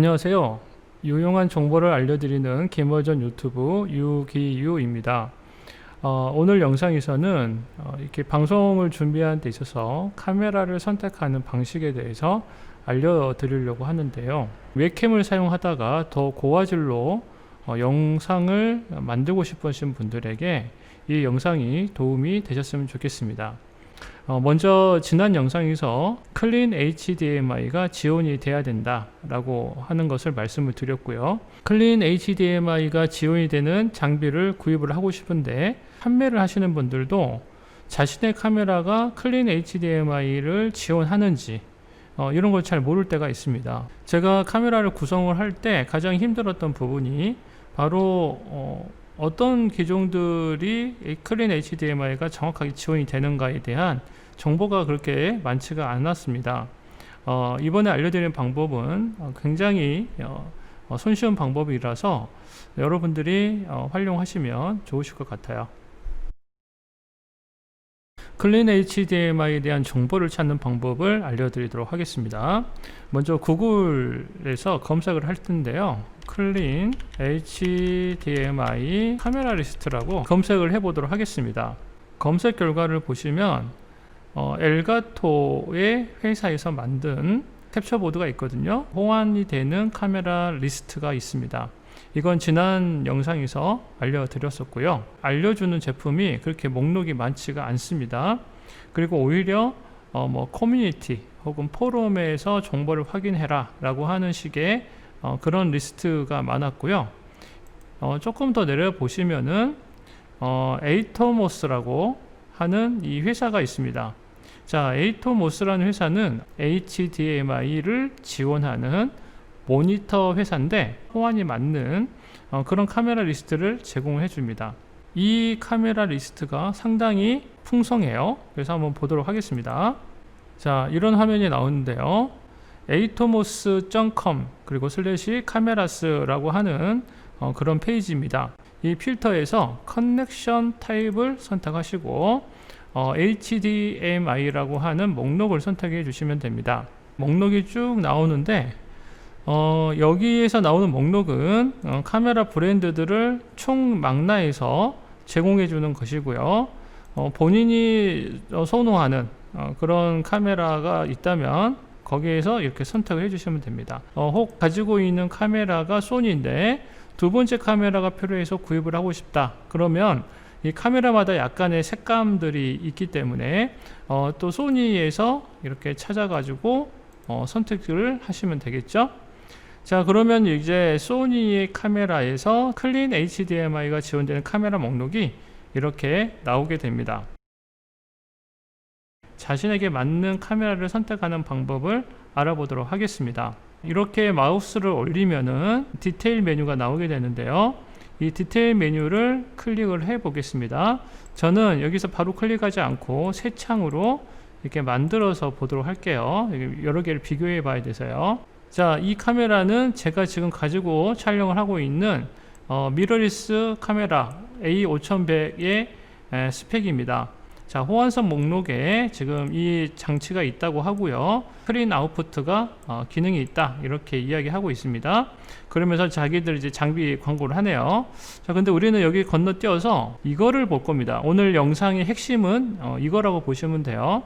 안녕하세요. 유용한 정보를 알려드리는 김어전 유튜브 유기유입니다. 어, 오늘 영상에서는 어, 이렇게 방송을 준비하는 데 있어서 카메라를 선택하는 방식에 대해서 알려드리려고 하는데요. 웹캠을 사용하다가 더 고화질로 어, 영상을 만들고 싶으신 분들에게 이 영상이 도움이 되셨으면 좋겠습니다. 어, 먼저 지난 영상에서 클린 HDMI가 지원이 돼야 된다라고 하는 것을 말씀을 드렸고요. 클린 HDMI가 지원이 되는 장비를 구입을 하고 싶은데 판매를 하시는 분들도 자신의 카메라가 클린 HDMI를 지원하는지 어, 이런 걸 잘 모를 때가 있습니다. 제가 카메라를 구성을 할 때 가장 힘들었던 부분이 바로 어, 어떤 기종들이 이 클린 HDMI가 정확하게 지원이 되는가에 대한 정보가 그렇게 많지가 않았습니다. 어, 이번에 알려드리는 방법은 어, 굉장히 어, 어, 손쉬운 방법이라서 여러분들이 어, 활용하시면 좋으실 것 같아요. 클린 HDMI에 대한 정보를 찾는 방법을 알려드리도록 하겠습니다. 먼저 구글에서 검색을 할 텐데요. 클린 HDMI 카메라 리스트라고 검색을 해보도록 하겠습니다. 검색 결과를 보시면 어, 엘가토의 회사에서 만든 캡처보드가 있거든요. 호환이 되는 카메라 리스트가 있습니다. 이건 지난 영상에서 알려드렸었고요. 알려주는 제품이 그렇게 목록이 많지가 않습니다. 그리고 오히려 어, 뭐 커뮤니티 혹은 포럼에서 정보를 확인해라 라고 하는 식의 어, 그런 리스트가 많았고요. 어, 조금 더 내려 보시면은 어, 에이토모스라고 하는 이 회사가 있습니다. 자, 에이토모스라는 회사는 HDMI를 지원하는 모니터 회사인데 호환이 맞는 어, 그런 카메라 리스트를 제공해 줍니다. 이 카메라 리스트가 상당히 풍성해요. 그래서 한번 보도록 하겠습니다. 자, 이런 화면이 나오는데요. atomos.com 그리고 슬래시 카메라스라고 하는 어, 그런 페이지입니다. 이 필터에서 커넥션 타입을 선택하시고 어, HDMI라고 하는 목록을 선택해 주시면 됩니다. 목록이 쭉 나오는데 어, 여기에서 나오는 목록은 어, 카메라 브랜드들을 총 망라해서 제공해 주는 것이고요. 어, 본인이 어, 선호하는 어, 그런 카메라가 있다면 거기에서 이렇게 선택을 해주시면 됩니다. 어, 혹 가지고 있는 카메라가 소니인데 두 번째 카메라가 필요해서 구입을 하고 싶다. 그러면 이 카메라마다 약간의 색감들이 있기 때문에 어, 또 소니에서 이렇게 찾아가지고 어, 선택을 하시면 되겠죠. 자 그러면 이제 소니의 카메라에서 클린 HDMI가 지원되는 카메라 목록이 이렇게 나오게 됩니다. 자신에게 맞는 카메라를 선택하는 방법을 알아보도록 하겠습니다. 이렇게 마우스를 올리면은 디테일 메뉴가 나오게 되는데요. 이 디테일 메뉴를 클릭을 해 보겠습니다. 저는 여기서 바로 클릭하지 않고 새 창으로 이렇게 만들어서 보도록 할게요. 여러 개를 비교해 봐야 돼서요. 자, 이 카메라는 제가 지금 가지고 촬영을 하고 있는 어, 미러리스 카메라 A5100의 에, 스펙입니다. 자, 호환성 목록에 지금 이 장치가 있다고 하고요. 스크린 아웃풋가 어, 기능이 있다. 이렇게 이야기하고 있습니다. 그러면서 자기들 이제 장비 광고를 하네요. 자, 근데 우리는 여기 건너뛰어서 이거를 볼 겁니다. 오늘 영상의 핵심은 어, 이거라고 보시면 돼요.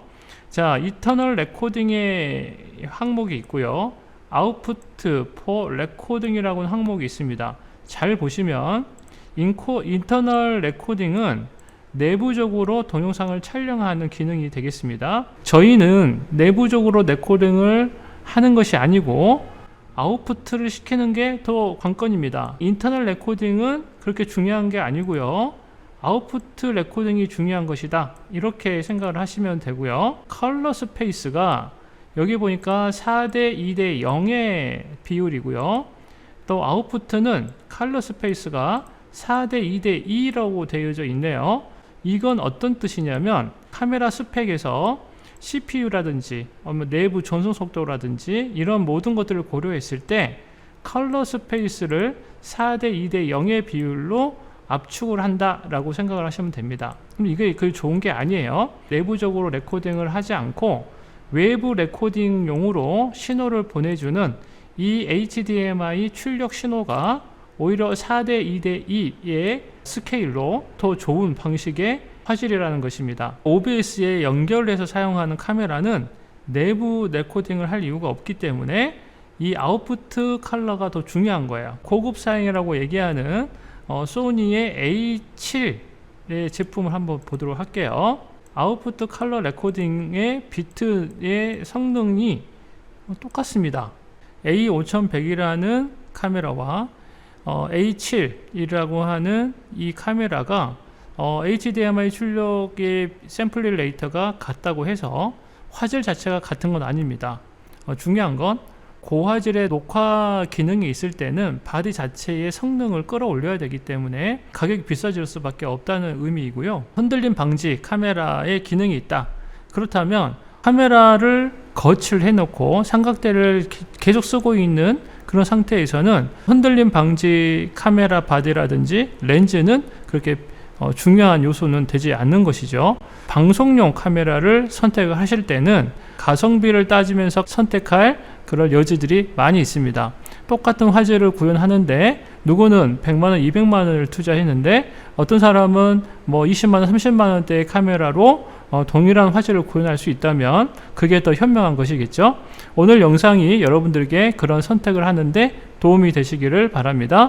자, 이터널 레코딩의 항목이 있고요. 아웃풋 포 레코딩이라고 하는 항목이 있습니다. 잘 보시면 인코, 인터널 레코딩은 내부적으로 동영상을 촬영하는 기능이 되겠습니다. 저희는 내부적으로 레코딩을 하는 것이 아니고 아웃풋을 시키는 게 더 관건입니다. 인터널 레코딩은 그렇게 중요한 게 아니고요. 아웃풋 레코딩이 중요한 것이다. 이렇게 생각을 하시면 되고요. 컬러 스페이스가 여기 보니까 4대 2대 0의 비율이고요. 또 아웃풋은 컬러 스페이스가 4대 2대 2라고 되어져 있네요. 이건 어떤 뜻이냐면 카메라 스펙에서 CPU라든지 내부 전송 속도라든지 이런 모든 것들을 고려했을 때 컬러 스페이스를 4대 2대 0의 비율로 압축을 한다라고 생각을 하시면 됩니다. 그럼 이게 그 좋은 게 아니에요. 내부적으로 레코딩을 하지 않고 외부 레코딩용으로 신호를 보내주는 이 HDMI 출력 신호가 오히려 4대 2대 2의 스케일로 더 좋은 방식의 화질이라는 것입니다. OBS에 연결해서 사용하는 카메라는 내부 레코딩을 할 이유가 없기 때문에 이 아웃푸트 컬러가 더 중요한 거예요. 고급 사양이라고 얘기하는 어, 소니의 A7의 제품을 한번 보도록 할게요. 아웃푸트 컬러 레코딩의 비트의 성능이 똑같습니다. A5100이라는 카메라와 어, A7이라고 하는 이 카메라가 어, HDMI 출력의 샘플링 레이터가 같다고 해서 화질 자체가 같은 건 아닙니다. 어, 중요한 건 고화질의 녹화 기능이 있을 때는 바디 자체의 성능을 끌어올려야 되기 때문에 가격이 비싸질 수밖에 없다는 의미이고요. 흔들림 방지 카메라의 기능이 있다. 그렇다면 카메라를 거치를 해놓고 삼각대를 기- 계속 쓰고 있는 그런 상태에서는 흔들림 방지 카메라 바디라든지 렌즈는 그렇게 어, 중요한 요소는 되지 않는 것이죠. 방송용 카메라를 선택을 하실 때는 가성비를 따지면서 선택할 그런 여지들이 많이 있습니다. 똑같은 화질을 구현하는데 누구는 100만 원, 200만 원을 투자했는데 어떤 사람은 뭐 20만 원, 30만 원대의 카메라로 어, 동일한 화질을 구현할 수 있다면 그게 더 현명한 것이겠죠. 오늘 영상이 여러분들에게 그런 선택을 하는데 도움이 되시기를 바랍니다.